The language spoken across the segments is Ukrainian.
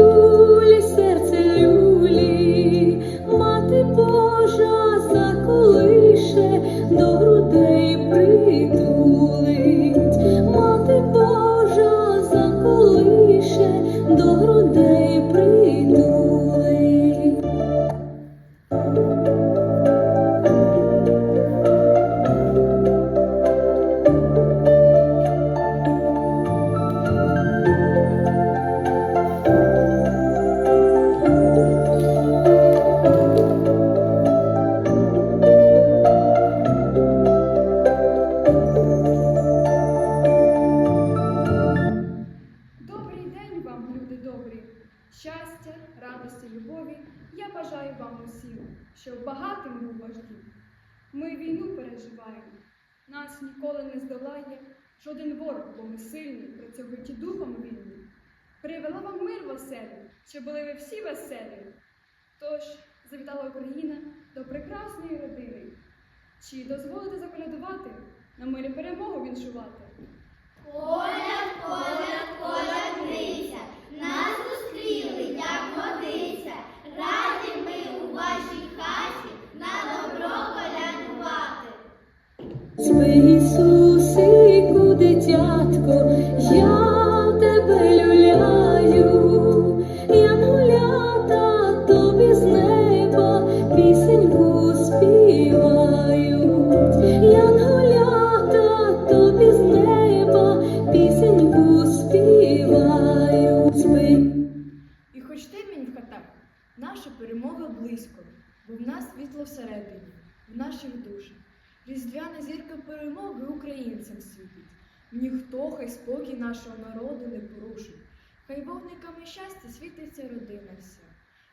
you. бажаю вам усім, щоб багатим був вождів. Ми війну переживаємо, нас ніколи не здолає жоден ворог, бо ми сильні, працьовиті духом вільні. Привела вам мир в оселі, щоб були ви всі веселі. Тож завітала Україна до прекрасної родини. Чи дозволите заколядувати на мирі перемогу віншувати? Коля, коля! Ісусику, дитятко, я тебе люляю, Янголята тобі з неба пісеньку співають, Янголята тобі з неба пісеньку співають. Спи, І хоч темінь хатах, наша перемога близько, бо в нас світло всередині, в наших душах. Різдвяна зірка перемоги українцям світить. Ніхто хай спокій нашого народу не порушить. Хай вогниками щастя світиться родина вся.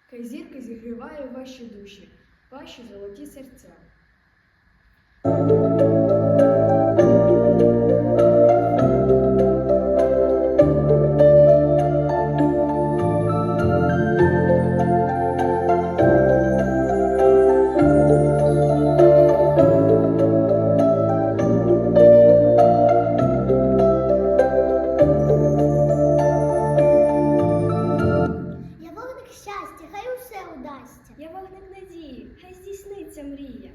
Хай зірка зігріває ваші душі, ваші золоті серця. Щастя, хай усе удасться. Я вогник надії, хай здійсниться мрія.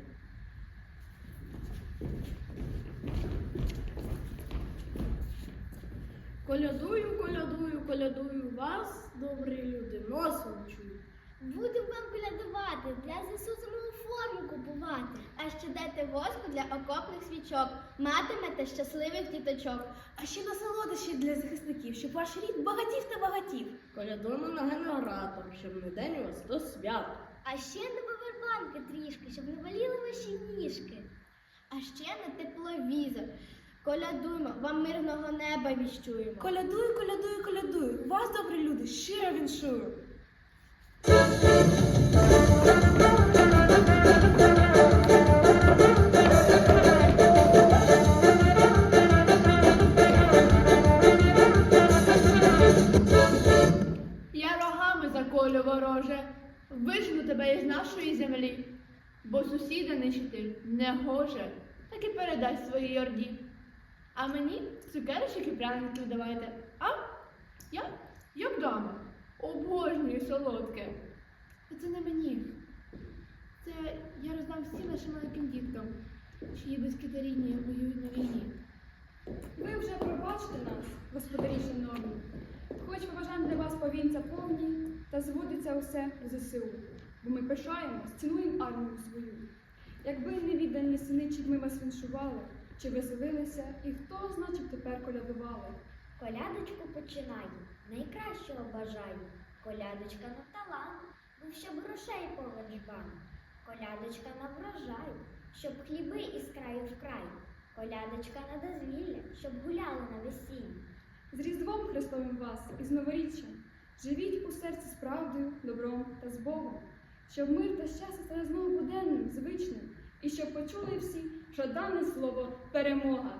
Колядую, колядую, колядую вас, добрі люди, носом чую. Будемо вам колядувати, для ЗСУ зимову форму купувати. Ще воску для окопних свічок. Матимете щасливих діточок. А ще на солодощі для захисників, щоб ваш рід багатів та багатів. Колядуємо на генератор, щоб не день у вас до свято. А ще на повербанки трішки, щоб не боліли ваші ніжки. А ще на тепловізор. Колядуємо, вам мирного неба віщуємо. Колядую, колядую, колядую. Вас, добрі люди, щиро віншую. Рогами вороже, вижну тебе із нашої землі, бо сусіда нищити не гоже, так і передай своїй орді. А мені цукерочок і пряників давайте. А? Я? Як дама? Обожнюю солодке. Та Це не мені. Це я роздам всім нашим маленьким діткам, чиї батьки та воюють на війні. Ви вже пробачте нас, та зводиться усе в ЗСУ, бо ми пишаємось, цінуємо армію свою. Якби не віддані сини, чи б ми вас віншували, чи веселилися, і хто, значить, тепер колядували. Колядочку починаю, найкращого бажаю. Колядочка на талант, був щоб грошей повен жбан. Колядочка на врожай, щоб хліби із краю в край. Колядочка на дозвілля, щоб гуляли на весіллі. З Різдвом Христовим вас і з новоріччям. Живіть у серці з правдою, добром та з Богом, щоб мир та щастя стали знову буденним, звичним, і щоб почули всі, що дане слово перемога.